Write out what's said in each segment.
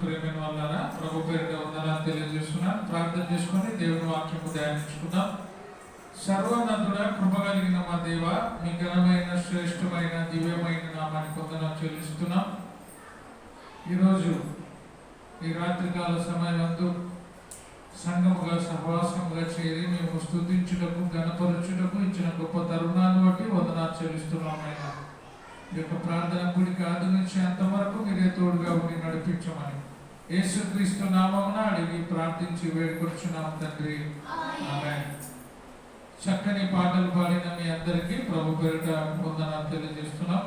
ప్రేమైన వాళ్ళారా ప్రభు పేరిట వందనాలు తెలియజేస్తున్నాను ప్రార్థన చేసుకొని దేవుని వాక్యము ధ్యానించుకుందాం. సర్వోన్నతుడ కృప కలిగిన మా దేవ మీ ఘనమైన శ్రేష్టమైన దివ్యమైన నామాన్ని వందనాలు చెల్లిస్తున్నాం. ఈరోజు ఈ రాత్రికాల సమయమందు సంఘముగా సహవాసముగా చేరి మేము స్థుతించుటకు గణపరచుటకు ఇచ్చిన గొప్ప తరుణాన్ని బట్టి వందనాలు చెల్లిస్తున్నాం అయినా యొక్క ప్రార్థన కూడిక ఆది నుంచి అంతవరకు మీరే తోడుగా ఉండి నడిపించమని. యేసుక్రీస్తు నామమున అడిగి ప్రార్థించి వేడుకొచ్చున్నాం తండ్రి. ఆమేన్. చక్కని పాటలు పాడిన మీ అందరికీ ప్రభు పేరిట వందనాలు తెలియజేస్తున్నాం.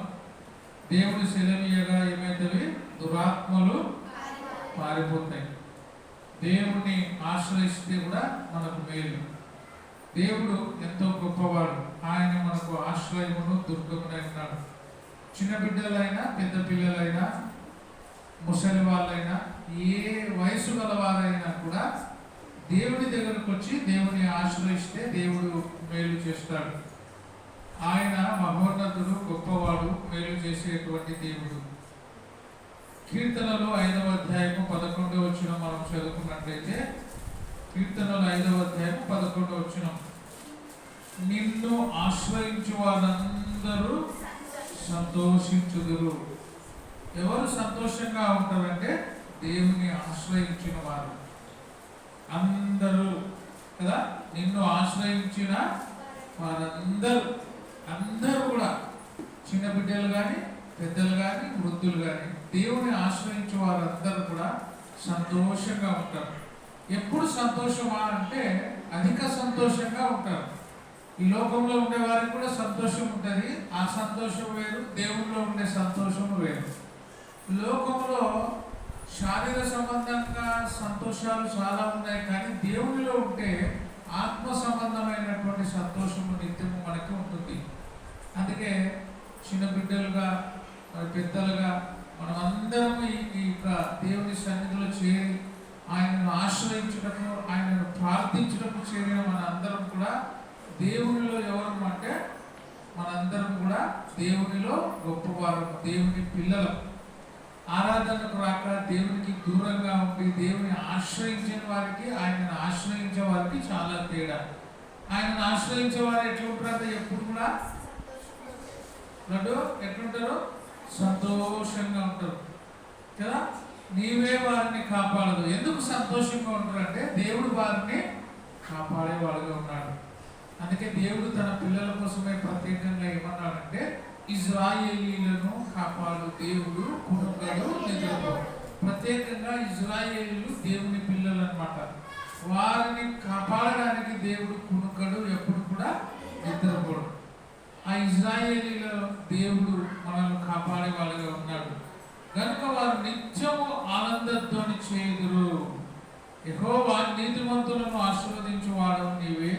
దేవుడు సెలవీయగా ఏమైతే దురాత్మలు పారిపోతాయి. దేవుణ్ణి ఆశ్రయిస్తే కూడా మనకు మేలు. దేవుడు ఎంతో గొప్పవాడు. ఆయన మనకు ఆశ్రయమును దుర్గమునైనాడు చిన్న బిడ్డలైనా పెద్ద పిల్లలైనా ముసలి వాళ్ళైనా ఏ వయసు గల వారైనా కూడా దేవుడి దగ్గరకు వచ్చి దేవుని ఆశ్రయిస్తే దేవుడు మేలు చేస్తాడు. ఆయన మహోన్నతుడు గొప్పవాడు మేలు చేసేటువంటి దేవుడు. కీర్తనలు ఐదవ అధ్యాయము పదకొండవ వచ్చిన మనం చదువుకున్నట్లయితే కీర్తనలు ఐదవ అధ్యాయం పదకొండవ వచ్చిన నిన్ను ఆశ్రయించు వారందరూ సంతోషించుదురు. ఎవరు సంతోషంగా ఉంటారంటే దేవుని ఆశ్రయించిన వారు అందరూ కదా? నిన్ను ఆశ్రయించిన వారందరూ అందరూ కూడా చిన్న బిడ్డలు కానీ పెద్దలు కానీ వృద్ధులు కానీ దేవుని ఆశ్రయించే వారందరూ కూడా సంతోషంగా ఉంటారు. ఎప్పుడు సంతోషమా అంటే అధిక సంతోషంగా ఉంటారు. ఈ లోకంలో ఉండే వారికి కూడా సంతోషం ఉంటుంది. ఆ సంతోషం వేరు దేవుల్లో ఉండే సంతోషం వేరు. లోకంలో శారీర సంబంధంగా సంతోషాలు చాలా ఉన్నాయి కానీ దేవునిలో ఉంటే ఆత్మ సంబంధమైనటువంటి సంతోషము నిత్యము మనకి ఉంటుంది. అందుకే చిన్న బిడ్డలుగా మరి పెద్దలుగా మనం అందరం ఈ యొక్క దేవుని సన్నిధిలో చేరి ఆయనను ఆశ్రయించుటకు ఆయనను ప్రార్థించుటకు చేరిన మన అందరం కూడా దేవునిలో ఎవరు అంటే మనందరం కూడా దేవునిలో గొప్పవారు దేవుని పిల్లలు. ఆరాధనకు రాక దేవునికి దూరంగా ఉండి దేవుని ఆశ్రయించిన వారికి ఆయనను ఆశ్రయించే వారికి చాలా తేడా. ఆయనను ఆశ్రయించే వారు ఎట్లుంటారంటే ఎప్పుడు కూడా? లడ్డు ఎట్లుంటారు? సంతోషంగా ఉంటారు. కదా? నీవే వారిని కాపాడదు. ఎందుకు సంతోషంగా ఉంటారంటే దేవుడు వారిని కాపాడేవాడుగా ఉన్నాడు. అందుకే దేవుడు తన పిల్లల కోసమే ప్రత్యేకంగా ఏమన్నాడంటే ఇజ్రాయేలీలను కాపాడు దేవుడు కుటుంబాలు నిద్రపో ప్రత్యేకంగా ఇజ్రాయేలీలు దేవుని పిల్లలు అన్నమాట వారిని కాపాడడానికి దేవుడు కునుక్కడు ఎప్పుడు కూడా నిద్రపోడు. ఆ ఇజ్రాయేలీల దేవుడు మనల్ని కాపాడే వాళ్ళగా ఉన్నాడు. కనుక వారు నిత్యము ఆనందధ్వని చేదురు వారి నీతిమంతులను ఆశీర్వదించేవాడు నీవే.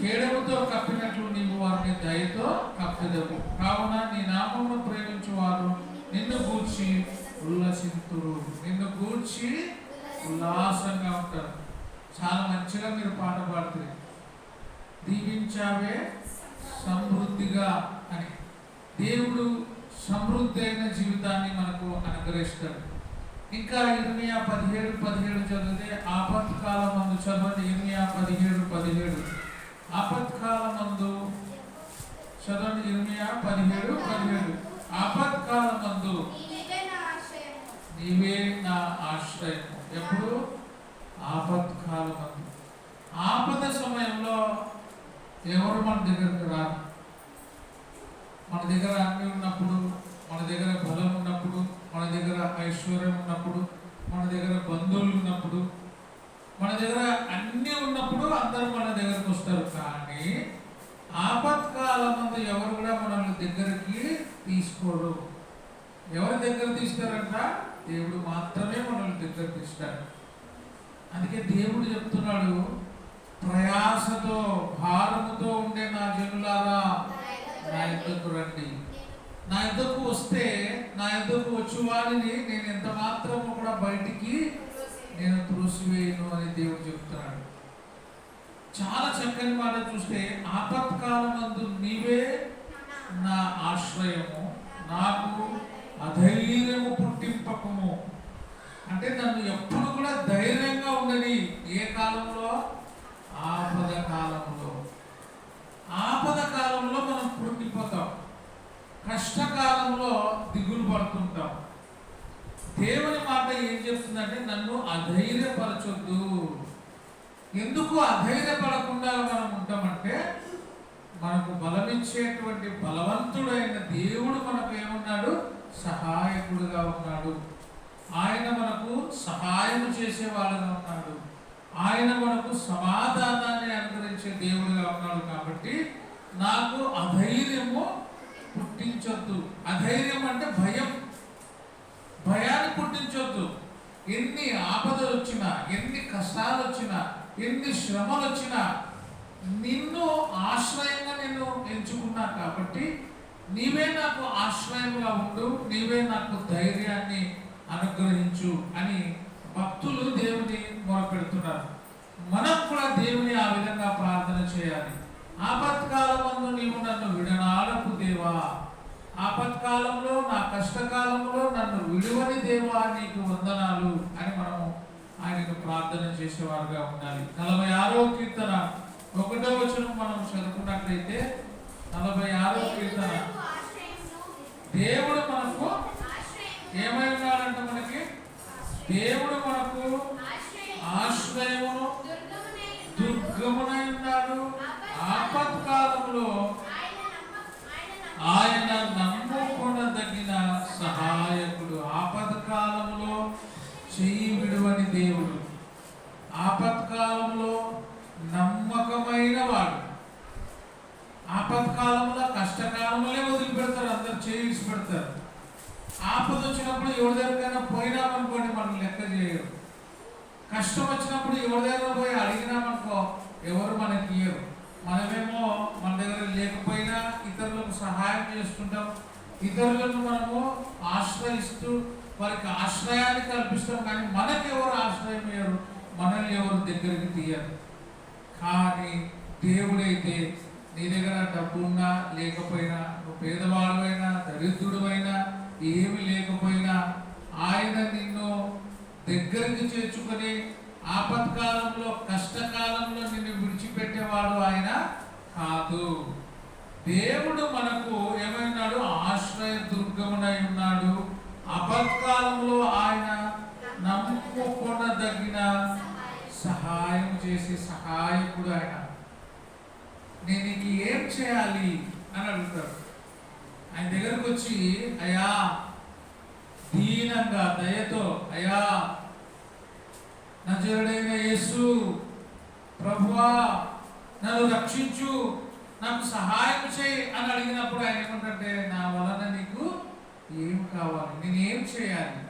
కేడముతో కప్పినట్లు నీవు వారిని దయతో కప్పెదవు. కావున నీ నామమును ప్రేమించువారు నిన్ను గూర్చి ఉల్లసింతురు. నిన్ను గూర్చి ఉల్లాసంగా ఉంటారు. చాలా మంచిగా మీరు పాట పాడుతుంది దీవించావే సమృద్ధిగా అని. దేవుడు సమృద్ధి అయిన జీవితాన్ని మనకు అనుగ్రహిస్తాడు. ఇంకా ఇర్మియా పదిహేడు పదిహేడు చదివితే ఆపత్కాలం అందు చదవండి. ఇర్మియా పదిహేడు పదిహేడు. ఆపత్కాల మందు చదవండి ఇర్మియా పదిహేడు పదిహేడు. ఆపత్కాల మందు నీవే నా ఆశ్రయం ఎప్పుడు? ఆపత్కాల మందు ఆపద సమయంలో ఎవరు మన దగ్గరకు రారు? మన దగ్గర అన్ని ఉన్నప్పుడు మన దగ్గర బలం ఉన్నప్పుడు మన దగ్గర ఐశ్వర్యం ఉన్నప్పుడు మన దగ్గర బంధువులు ఉన్నప్పుడు మన దగ్గర అన్నీ ఉన్నప్పుడు అందరూ మన దగ్గరకు వస్తారు. కానీ ఆపత్కాలం మందు ఎవరు కూడా మనల్ని దగ్గరికి తీసుకోరు. ఎవరి దగ్గర తీస్తారంట? దేవుడు మాత్రమే మనల్ని దగ్గర తీస్తాడు. అందుకే దేవుడు చెప్తున్నాడు ప్రయాసతో భారముతో ఉండే నా జనులారా నా యుద్ధకు రండి. నా యుద్ధకు వస్తే నా యుద్ధకు వచ్చి వారిని నేను ఎంత మాత్రము కూడా బయటికి నేను త్రోసివేయను అని దేవుడు చెప్తున్నాడు. చాలా చక్కని మాట చూస్తే ఆపత్కాలమందు నీవే నా ఆశ్రయము నాకు అధైర్యము పుట్టింపకము. అంటే నన్ను ఎప్పుడు కూడా ధైర్యంగా ఉండని ఏ కాలంలో? ఆపద కాలంలో. ఆపద కాలంలో మనం పుట్టిపోతాం. కష్టకాలంలో దిగులు పడుతుంటాం. దేవుని మాట నన్ను అధైర్యపరచొద్దు. ఎందుకు అధైర్యపడకుండా మనం ఉంటామంటే మనకు బలమిచ్చేటువంటి బలవంతుడైన దేవుడు మనకు ఏమన్నాడు? సహాయకుడుగా ఉన్నాడు. ఆయన మనకు సహాయం చేసేవాడుగా ఉన్నాడు. ఆయన మనకు సమాధానాన్ని అనుగ్రహించే దేవుడుగా ఉన్నాడు కాబట్టి నాకు అధైర్యము పుట్టించొద్దు. అధైర్యం అంటే భయం. భయాన్ని పుట్టించొద్దు. ఎన్ని ఆపదలు వచ్చినా ఎన్ని కష్టాలు వచ్చినా ఎన్ని శ్రమలు వచ్చినా నిన్ను ఆశ్రయంగా నేను ఎంచుకున్నా కాబట్టి నీవే నాకు ఆశ్రయంగా ఉండు నీవే నాకు ధైర్యాన్ని అనుగ్రహించు అని భక్తులు దేవుని మొరపెడుతున్నారు. మనం కూడా దేవుని ఆ విధంగా ప్రార్థన చేయాలి. ఆపత్కాలమందు నీవు నన్ను విడనాడకు దేవా. ఆపత్కాలంలో నా కష్టకాలంలో నన్ను విలువని దేవా నీకు వందనాలు అని మనము ఆయనకు ప్రార్థన చేసేవారుగా ఉండాలి. నలభై ఆరో కీర్తన. ఒకటో వచనం మనం చదువుకున్నట్లయితే నలభై ఆరో కీర్తన. దేవుడు మనకు ఏమై ఉన్నాడంటే మనకి? దేవుడు మనకు ఆశ్రయమును దుర్గమునై ఉన్నాడు. ఆపత్కాలంలో దేవుడు. ఆపత్కాలంలో నమ్మకమైన వాడు. ఆపత్కాలంలో కష్టకాలంలో వదిలిపెడతారు అందరు చేయించి పెడతారు. ఆపద వచ్చినప్పుడు ఎవరి దగ్గరైనా పోయినామనుకోండి మనం లెక్క చేయరు. కష్టం వచ్చినప్పుడు ఎవరి దగ్గర పోయి అడిగినామనుకో ఎవరు మనకి ఇయ్యరు. మనమేమో మన దగ్గర లేకపోయినా ఇతరులకు సహాయం చేస్తుంటాం. ఇతరులను మనము ఆశ్రయిస్తూ వారికి ఆశ్రయాన్ని కల్పిస్తాం కానీ మనకి ఎవరు ఆశ్రయం ఇయ్యరు? మనల్ని ఎవరు దగ్గరికి తీయరు. కానీ దేవుడైతే నీ దగ్గర డబ్బు ఉన్నా లేకపోయినా నువ్వు పేదవాడువైనా దరిద్రుడువైనా ఏమి లేకపోయినా ఆయన నిన్ను దగ్గరికి చేర్చుకొని ఆపత్కాలంలో కష్టకాలంలో నిన్ను విడిచిపెట్టేవాడు ఆయన కాదు. దేవుడు మనకు ఏమైనాడు? ఆశ్రయ దుర్గమునై ఉన్నాడు. అపత్కాలంలో ఆయన నమ్ముకొనదగిన సహాయం చేసే సహాయకుడు ఆయన. నేను నీకు ఏం చేయాలి అని అడుగుతాడు. ఆయన దగ్గరకు వచ్చి అయ్యా దీనంగా దయతో అయ్యా నజరుడైన యేసు ప్రభువా నన్ను రక్షించు నాకు సహాయం చేయి అని అడిగినప్పుడు ఆయన ఏమంటే నా వలన నీకు ఏం కావాలి నేనేం చేయాలి?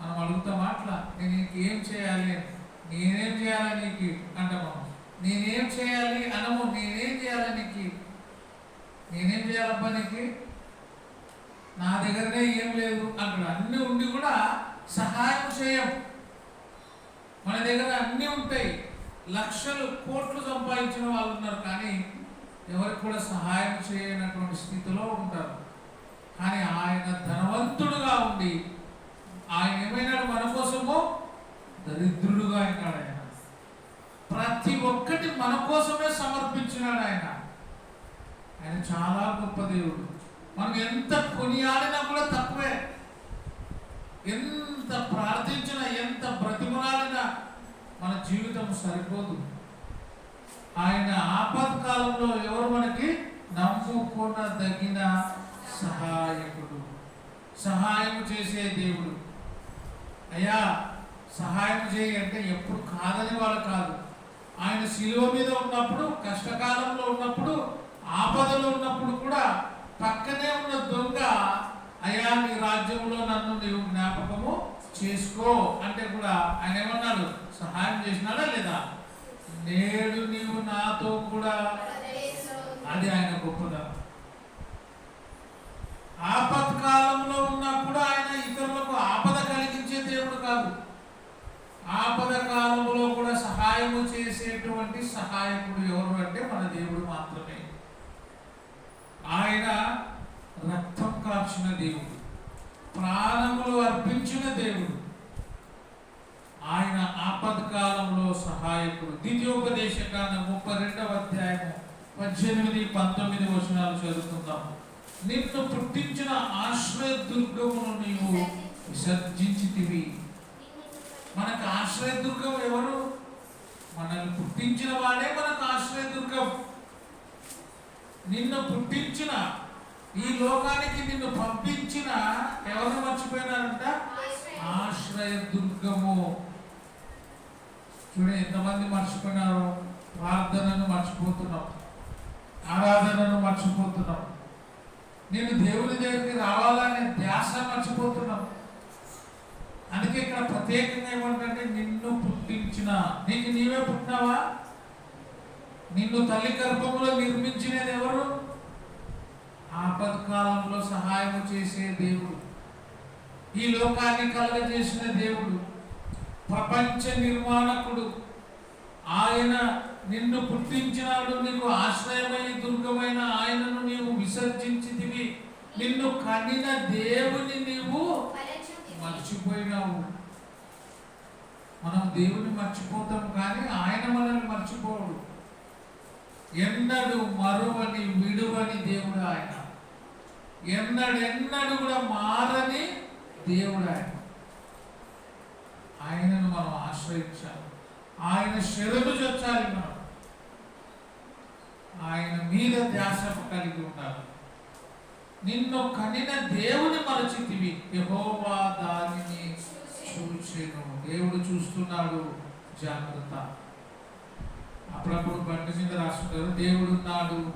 మనం అడుగుతాం అట్లా నేను ఏం చేయాలి? నేనేం చేయాలి నీకు? అంటాము? నేనేం చేయాలి అనము నేనేం చేయాలి నీకు? నేనేం చేయాలబ్బా నీకు? నా దగ్గరనే ఏం లేదు అంటాడు. అన్నీ ఉండి కూడా సహాయం చేయం. మన దగ్గర అన్నీ ఉంటాయి. లక్షలు కోట్లు సంపాదించిన వాళ్ళు ఉన్నారు కానీ ఎవరికి కూడా సహాయం చేయనటువంటి స్థితిలో ఉంటారు. కానీ ఆయన ధనవంతుడుగా ఉండి ఆయన ఏమైనాడు మన కోసమో? దరిద్రుడుగా అయినాడు ఆయన. ప్రతి ఒక్కటి మన కోసమే సమర్పించినాడు ఆయన. ఆయన చాలా గొప్ప దేవుడు. మనం ఎంత కొనియాడినా కూడా తక్కువే. ఎంత ప్రార్థించినా ఎంత బ్రతిమలాడినా మన జీవితం సరిపోదు. ఆయన ఆపత్కాలంలో ఎవరు మనకి నమ్ముకొనదగిన సహాయకుడు. సహాయం చేసే దేవుడు. అయ్యా సహాయం చేయి అంటే ఎప్పుడు కాదని వాళ్ళు కాదు. ఆయన శిలువ మీద ఉన్నప్పుడు కష్టకాలంలో ఉన్నప్పుడు ఆపదలో ఉన్నప్పుడు కూడా పక్కనే ఉన్న దొంగ అయ్యా నీ రాజ్యంలో నన్ను నీవు జ్ఞాపకము చేసుకో అంటే కూడా ఆయన ఏమన్నాడు? సహాయం చేసినాడా లేదా? నేడు నీవు నాతో కూడా అది ఆయన గొప్పదనం ఆపత్కాలంలో ఉన్నప్పుడు ఆయన ఇతరులకు ఆపద కలిగించే దేవుడు కాదు. ఆపద కాలంలో కూడా సహాయము చేసేటువంటి సహాయకుడు ఎవరు అంటే మన దేవుడు మాత్రమే. ఆయన రక్తం కాచిన దేవుడు ప్రాణములు అర్పించిన దేవుడు. ఆయన ఆపత్కాలంలో సహాయకుడు. ద్వితీయోపదేశ కాండం ముప్పై రెండవ అధ్యాయము పద్దెనిమిది పంతొమ్మిది వచనాలు చదువుకుందాం నిన్ను పుట్టించిన ఆశ్రయదుర్గమును నీవు విసర్జించితివి. మనకు ఆశ్రయ దుర్గం ఎవరు? మనల్ని పుట్టించిన వాడే మనకు ఆశ్రయ దుర్గం నిన్ను పుట్టించిన ఈ లోకానికి నిన్ను పంపించిన ఎవరు మర్చిపోయినారంట? ఆశ్రయ దుర్గము చూడండి ఎంతమంది మర్చిపోయినారో? ప్రార్థనను మర్చిపోతున్నాం. ఆరాధనను మర్చిపోతున్నాం. నేను దేవుని దగ్గరికి రావాలనే ధ్యాస మర్చిపోతున్నాం. అందుకే ఇక్కడ ప్రత్యేకంగా ఏమంటే నిన్ను పుట్టించిన నీకు నీవే పుట్టినావా? నిన్ను తల్లి గర్భంలో నిర్మించినది ఎవరు? ఆపత్కాలంలో సహాయం చేసే దేవుడు. ఈ లోకాన్ని కలగజేసిన దేవుడు. ప్రపంచ నిర్మాణకుడు. ఆయన నిన్ను పుట్టించినాడు నీకు ఆశ్రయమైన దుర్గమైన ఆయనను నీవు విసర్జించితివి. నిన్ను కనిన దేవుని నీవు మర్చిపోయినావు. మనం దేవుని మర్చిపోతాం కానీ ఆయన మనల్ని మర్చిపోడు. ఎన్నడు మరువని విడువని దేవుడు ఆయన. ఎన్నడెన్నడు కూడా మారని దేవుడు ఆయన. ఆయనను మనం ఆశ్రయించాలి. ఆయన శరణు చొచ్చాలి మనం. ఆయన మీద ధ్యాస కలిగి ఉండాలి. నిన్ను కనిన దేవుని మరచితివి. యహోవా దానిని చూచెను. దేవుడు చూస్తున్నాడు. జాగ్రత్త. అప్పుడప్పుడు బండి మీద రాసుకుంటారు. దేవుడు ఉన్నాడు.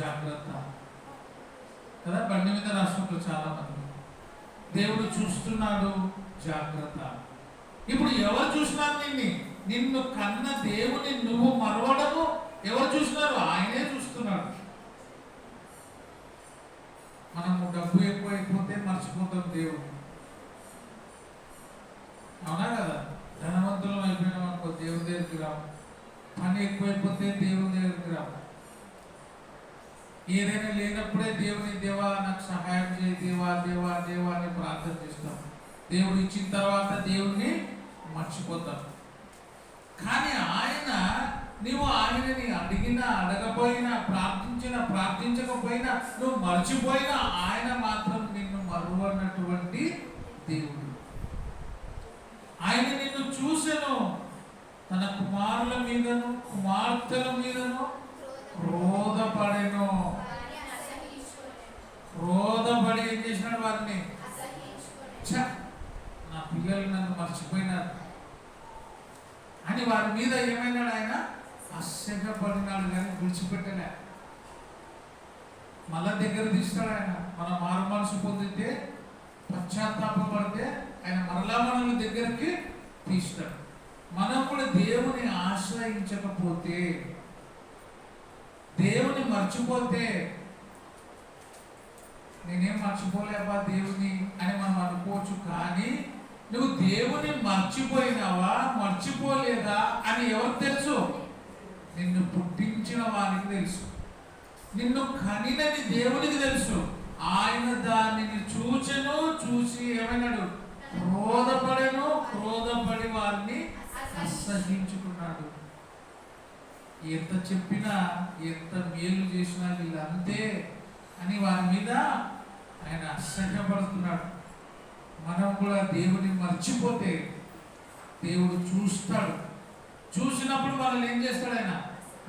జాగ్రత్త. కదా? బండి మీద రాసుకుంటారు చాలా మంది దేవుడు చూస్తున్నాడు. జాగ్రత్త. ఇప్పుడు ఎవరు చూసినారు నిన్ను? నిన్ను కన్న దేవుని నువ్వు మరవడము ఎవరు చూస్తున్నారు? ఆయనే చూస్తున్నాడు. మనము డబ్బు ఎక్కువ అయిపోతే మర్చిపోతాం దేవుడు. అవునా కదా? ధనవంతులం అయిపోయినాం అనుకో దేవుని దగ్గరికి రాము పని ఎక్కువైపోతే దేవుని దగ్గరికి రాము ఏదైనా లేనప్పుడే దేవుని దేవా నాకు సహాయం చేయి దేవా దేవా దేవా అని ప్రార్థన చేస్తాం. దేవుడు ఇచ్చిన తర్వాత దేవుణ్ణి మర్చిపోతాం. కానీ ఆయన నీవు ఆయనని అడిగినా అడగపోయినా ప్రార్థించినా ప్రార్థించకపోయినా నువ్వు మర్చిపోయినా ఆయన మాత్రం నిన్ను మరువనటువంటి దేవుడు. ఆయన నిన్ను చూసెను. తన కుమారుల మీదను కుమార్తెల మీదను క్రోధపడెను క్రోధపడి ఏం చేసినాడు వారిని? ఛ, నా పిల్లలు నన్ను మర్చిపోయినారు. అని వారి మీద ఏమైనాడు ఆయన? ఆశ్చర్యపడినాడు కానీ విడిచిపెట్టలే. మళ్ళా దగ్గర తీస్తాడు ఆయన. మన మారు మనసు పొందితే పశ్చాత్తాపం పడితే ఆయన మరలా మనల్ని దగ్గరికి తీస్తాడు. మనం కూడా దేవుని ఆశ్రయించకపోతే దేవుని మర్చిపోతే నేనేం మర్చిపోలేబా దేవుని అని మనం అనుకోవచ్చు కానీ నువ్వు దేవుని మర్చిపోయినావా? మర్చిపోలేదా? అని ఎవరు తెలుసు? నిన్ను పుట్టించిన వానికి తెలుసు. నిన్ను కనినది దేవునికి తెలుసు. ఆయన దానిని చూచెను చూసి ఏమన్నాడు? క్రోధపడను క్రోధపడి వారిని అసహించుకున్నాడు. ఎంత చెప్పినా ఎంత మేలు చేసినా వీళ్ళంతే అని వారి మీద ఆయన అసహ్యపడుతున్నాడు. కూడా దేవుని మర్చిపోతే దేవుడు చూస్తాడు. చూసినప్పుడు మనల్ని ఏం చేస్తాడు ఆయన?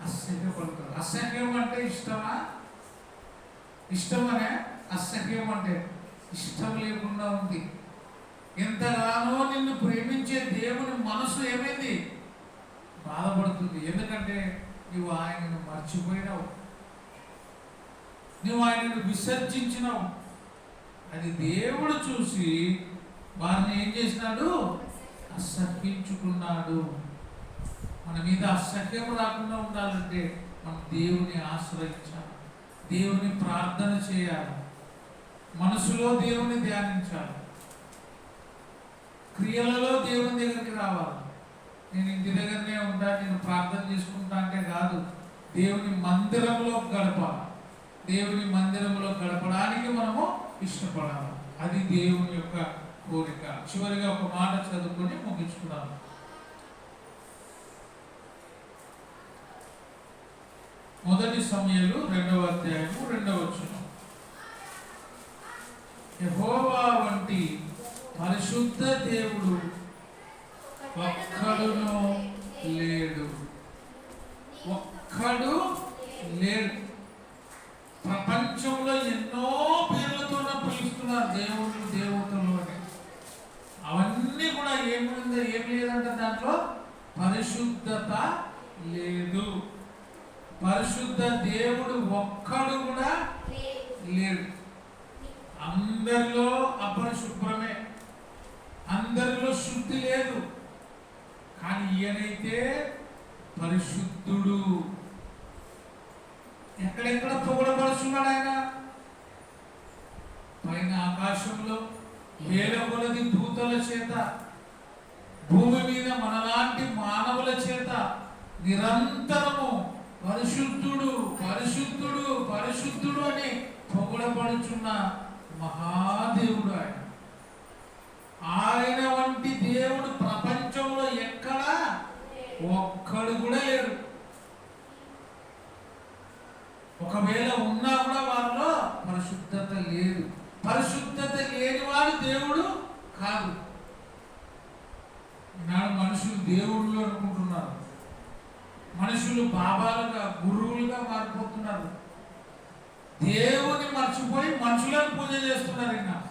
అసహ్యపడతాడు. అసహ్యం అంటే ఇష్టమా? ఇష్టమనే? అసహ్యం అంటే ఇష్టం లేకుండా ఉంది. ఎంతగానో నిన్ను ప్రేమించే దేవుని మనసు ఏమైంది? బాధపడుతుంది. ఎందుకంటే నువ్వు ఆయనను మర్చిపోయినావు. నువ్వు ఆయనను విసర్జించినావు. అది దేవుడు చూసి వారిని ఏం చేసినాడు? అసహించుకున్నాడు మన మీద అసహ్యం రాకుండా ఉండాలంటే మనం దేవుని ఆశ్రయించాలి. దేవుని ప్రార్థన చేయాలి. మనసులో దేవుని ధ్యానించాలి. క్రియలలో దేవుని దగ్గరికి రావాలి. నేను ఇంటి దగ్గరనే ఉంటా నేను ప్రార్థన చేసుకుంటా అంటే కాదు దేవుని మందిరంలో గడపాలి. దేవుని మందిరంలో గడపడానికి మనము ఇష్టపడాలి. అది దేవుని యొక్క కోరిక. చివరిగా ఒక మాట చదువుకొని ముగించుకున్నాను. మొదటి సమయంలో రెండవ అధ్యాయము రెండవ యహోవా వంటి పరిశుద్ధ దేవుడు ఒక్కడును లేడు. ఒక్కడు లేడు. ప్రపంచంలో ఎన్నో పేర్లతో పిలుస్తున్నారు దేవుడు దేవతలు అని. అవన్నీ కూడా ఏముంది ఏం లేదంటే దాంట్లో పరిశుద్ధత లేదు. పరిశుద్ధ దేవుడు ఒక్కడు కూడా లేడు. అందరిలో అపరిశుభ్రమే. అందరిలో శుద్ధి లేదు. కానీ ఈయనైతే పరిశుద్ధుడు. ఎక్కడెక్కడ పొగడపరుచున్నాడు ఆయన? పైన ఆకాశంలో. వేల దూతల చేత భూమి మీద మనలాంటి మానవుల చేత నిరంతరము పరిశుద్ధుడు పరిశుద్ధుడు పరిశుద్ధుడు అని పొగుడపడుచున్న మహాదేవుడు ఆయన. ఆయన వంటి దేవుడు ప్రపంచంలో ఎక్కడా ఒక్కడు కూడా లేడు ఒకవేళ ఉన్నా కూడా వారిలో పరిశుద్ధత లేదు పరిశుద్ధత లేనివాడు దేవుడు కాదు. ఈనాడు మనుషులు దేవుళ్ళు అనుకుంటున్నారు. మనుషులు బాబాలుగా గురువులుగా మారిపోతున్నారు. దేవుని మర్చిపోయి మనుషులను పూజ చేస్తున్నారు ఈయన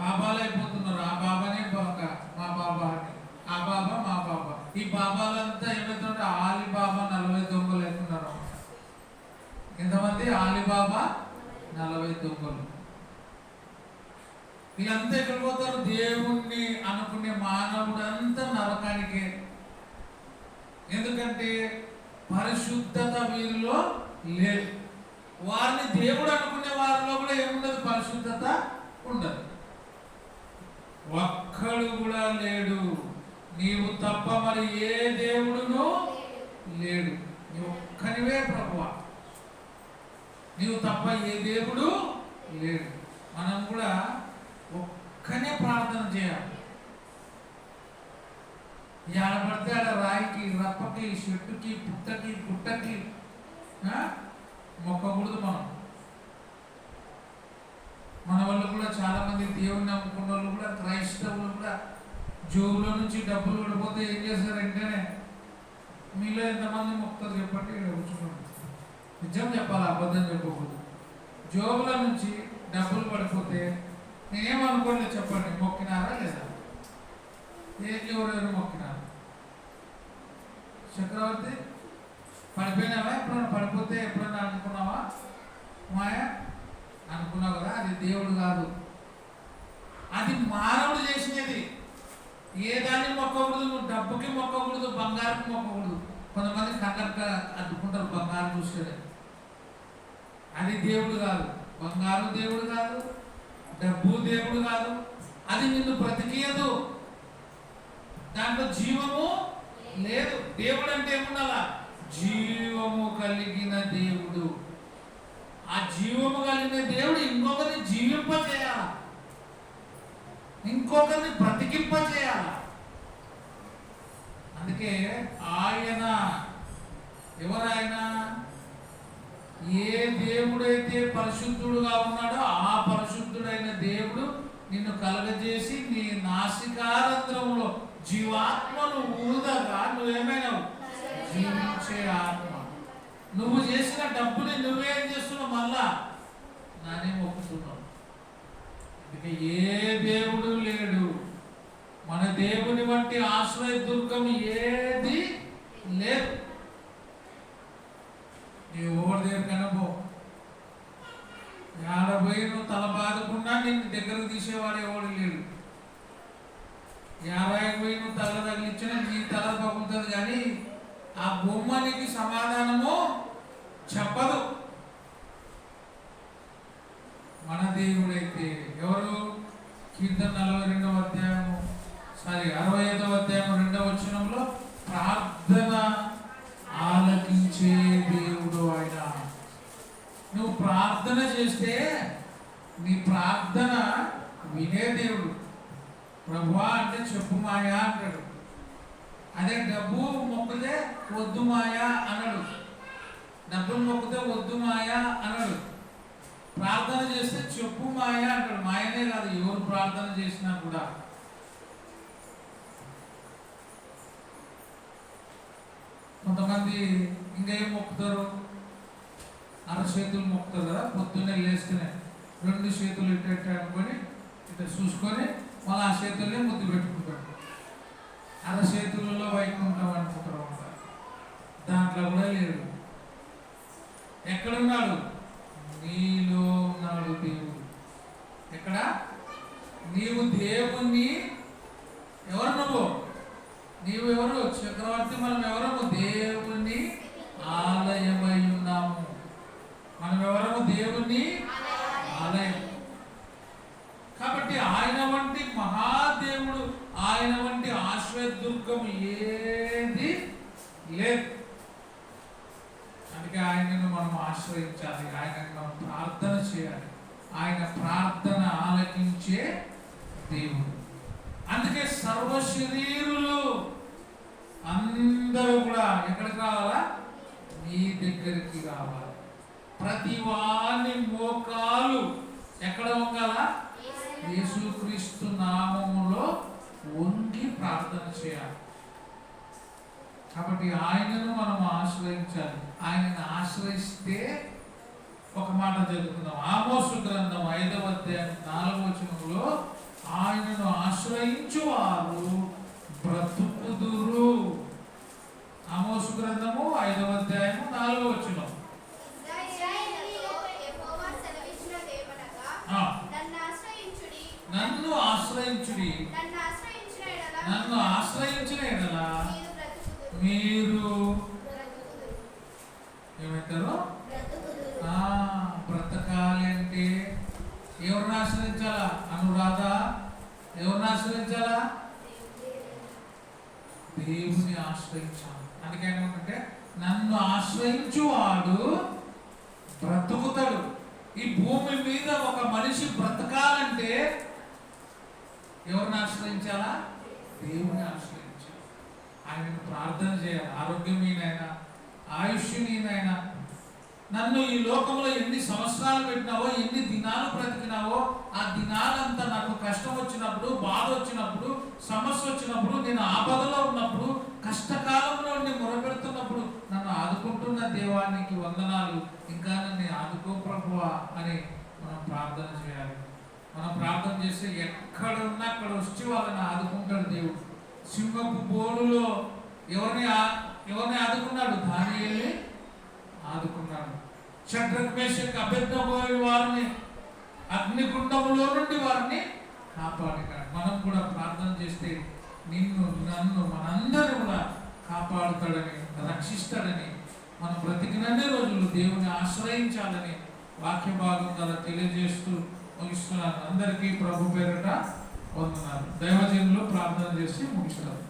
బాబాలు అయిపోతున్నారు. ఆ బాబానే బాగా మా బాబా అని. ఆ బాబా మా బాబా. ఈ బాబాలంతా ఏమవుతుంటే ఆలిబాబా నలభై దొంగలు అవుతున్నారు. ఎంతమంది? ఆలిబాబా నలభై దొంగలు. వీళ్ళంతా ఎక్కడికి పోతారు దేవుణ్ణి అనుకునే మానవుడు అంతా నరకానికే. ఎందుకంటే పరిశుద్ధత వీరిలో లేదు. వారిని దేవుడు అనుకునే వారిలో కూడా ఏముండదు? పరిశుద్ధత ఉండదు. ఒక్కడు కూడా లేడు. నీవు తప్ప మరి ఏ దేవుడును లేడు. నీ ఒక్కనివే ప్రభువా. నీవు తప్ప ఏ దేవుడు లేడు. మనం కూడా ఒక్కనే ప్రార్థన చేయాలి. ఆడ పడితే ఆడ రాయికి రప్పకి చెట్టుకి పుట్టకి పుట్టకి ఆ? మొక్కకూడదు మనం. మన వాళ్ళు కూడా చాలా మంది దేవుని నమ్ముకున్న వాళ్ళు కూడా క్రైస్తవులు కూడా జోబులో నుంచి డబ్బులు పడిపోతే ఏం చేస్తారు వెంటనే? మీలో ఎంతమంది మొక్కలు చెప్పండి ఇక్కడ నిజం చెప్పాలి? అబద్ధం చెప్పకూడదు. జోబుల నుంచి డబ్బులు పడిపోతే నేనేమనుకోండి చెప్పండి మొక్కినారా లేదా? ఎవరెవరు మొక్కినారు? చక్రవర్తి పడిపోయినావా? ఎప్పుడైనా పడిపోతే ఎప్పుడైనా అనుకున్నావా? మాయ అనుకున్నావు కదా అది దేవుడు కాదు. అది మానవుడు చేసినది. ఏ దాన్ని మొక్కకూడదు? నువ్వు డబ్బుకి మొక్కకూడదు బంగారం మొక్కకూడదు. కొంతమంది కన్నక్క అడ్డుకుంటారు బంగారం చూస్తే అది దేవుడు కాదు. బంగారం దేవుడు కాదు. డబ్బు దేవుడు కాదు. అది నిన్ను బ్రతికియదు. దాంట్లో జీవము లేదు. దేవుడు అంటే ఏముండాలా? జీవము కలిగిన దేవుడు. ఆ జీవము కలిగిన దేవుడు ఇంకొకరిని జీవింపజేయాల ఇంకొకరిని బ్రతికింపజేయాల అందుకే ఆయన ఎవరాయన? ఏ దేవుడైతే పరిశుద్ధుడుగా ఉన్నాడో ఆ పరిశుద్ధుడైన దేవుడు నిన్ను కలగజేసి నీ నాసికారంధ్రంలో జీవాత్మను ఊదగా నువ్వేమైనావు? జీవించే ఆత్మ. నువ్వు చేసిన డబ్బుని నువ్వేం చేస్తున్నావు? మళ్ళా నానే మొక్కుతున్నావు. ఇక ఏ దేవుడు లేడు. మన దేవుని వంటి ఆశ్రయ దుర్గం ఏది లేదు. నీ ఓడి దగ్గర కనుపో ఏడబోయి నువ్వు తల బాదుకున్నా నిన్ను దగ్గరకు తీసేవాడు ఎవడు లేడు. యాభైకి పోయి నువ్వు తల తగిలించిన నీ తల పగులుతుంది కానీ ఆ బొమ్మ నీకు సమాధానము చెప్పదు. మన దేవుడైతే ఎవరు? కీర్తన నలభై రెండవ అధ్యాయము సారీ అరవై ఐదవ అధ్యాయం రెండవ వచనంలో ప్రార్థన ఆలకించే ప్రార్థన చేస్తే నీ ప్రార్థన వినే దేవుడు. ప్రభువా అంటే చెప్పు మాయా అంటాడు. అదే డబ్బు మొక్కితే వద్దు మాయా అనడు. డబ్బులు మొక్కితే వద్దు మాయా అనడు. ప్రార్థన చేస్తే చెప్పు మాయా అంటాడు. మాయనే కాదు ఎవరు ప్రార్థన చేసినా కూడా. కొంతమంది ఇంకా ఏం మొక్కుతారు? అరచేతులు మొక్కుతారు కదా పొద్దున్నే లేస్తేనే. రెండు చేతులు ఇట్ట అనుకొని ఇట్లా చూసుకొని మళ్ళీ ఆ చేతుల్నే ముద్దు పెట్టుకుంటాడు అరచేతులలో వైకుంఠం అనుకుంటారు అన్నమాట. దాంట్లో కూడా లేడు ఎక్కడున్నాడు? నీలో ఉన్నాడు దేవుడు. ఎక్కడ? నీవు దేవుణ్ణి ఎవరు నువ్వు? నీవు ఎవరు? చక్రవర్తి మనం ఎవరము? దేవుణ్ణి ఆలయం మనమెవరము? ఎవరము దేవుని ఆలయం. కాబట్టి ఆయన వంటి మహాదేవుడు ఆయన వంటి ఆశ్రయదుర్గం ఏది లేదు. అందుకే ఆయనను మనం ఆశ్రయించాలి ఆయనను మనం ప్రార్థన చేయాలి ఆయన ప్రార్థన ఆలకించే దేవుడు. అందుకే సర్వ శరీరులు అందరూ కూడా ఎక్కడికి రావాలా? నీ దగ్గరికి రావాలి. ప్రతి వాని మోకాలు ఎక్కడ వంగాలా యేసుక్రీస్తు నామములో వంగి ప్రార్థన చేయాలి. కాబట్టి ఆయనను మనం ఆశ్రయించాలి. ఆయనను ఆశ్రయిస్తే ఒక మాట చదువుకుందాం ఆమోసు గ్రంథం ఐదవ అధ్యాయం నాలుగవ వచనంలో ఆయనను ఆశ్రయించు వారు బ్రతుకుదురు. ఆమోసు గ్రంథము ఐదవ అధ్యాయము నాలుగవ వచనం ఇశ్రాయేలీయులకు యెహోవా సెలవిచ్చినదేమనగా, ఆ, నన్ను ఆశ్రయించుడి, నన్ను ఆశ్రయించిన ఎడల మీరు బ్రతకాలి అంటే ఎవరిని ఆశ్రయించాలా? అనురాధ ఎవరిని ఆశ్రయించాలా? దేవుని. ఆశ్రయించాలి. అందుకే ఏమంటే నన్ను ఆశ్రయించువాడు బ్రతుకుతాడు ఈ భూమి మీద ఒక మనిషి బ్రతకాలంటే ఎవరిని ఆశ్రయించాలా దేవుని ఆశ్రయించాలి ఆయనకు ప్రార్థన చేయాలి ఆయుష్ ఆయుష్యమీనైనా నన్ను ఈ లోకంలో ఎన్ని సంవత్సరాలు పెట్టినావో ఎన్ని దినాలు బ్రతికినావో ఆ దినాలంతా నాకు కష్టం వచ్చినప్పుడు బాధ వచ్చినప్పుడు సమస్య వచ్చినప్పుడు నేను ఆపదలో ఉన్నప్పుడు కష్టకాలంలో నేను మొరపెడుతున్నప్పుడు నన్ను ఆదుకుంటున్న దేవానికి వందనాలు. ఇంకా నన్ను ఆదుకో ప్రభువా అని మనం ప్రార్థన చేయాలి. మనం ప్రార్థన చేస్తే ఎక్కడున్నా అక్కడ వచ్చి వాళ్ళని ఆదుకుంటాడు దేవుడు. సింహపు బోడులో ఎవరిని ఆ- ఎవరిని ఆదుకున్నాడు? దానియల్ని ఆదుకున్నాడు. షడ్రక్ మేషక్ అభ్యర్థపోయే వారిని అగ్నిగుండములో నుండి వారిని కాపాడినాడు. మనం కూడా ప్రార్థన చేస్తే నిన్ను నన్ను మనందరూ కూడా కాపాడుతాడని రక్షిస్తాడని మనం బ్రతికినన్ని రోజులు దేవుని ఆశ్రయించాలని వాక్య భాగం ద్వారా తెలియజేస్తూ ముగిస్తున్నాను. అందరికీ ప్రభు పేరట పొందున్నారు దైవజనులు ప్రార్థన చేసి ముగిస్తారు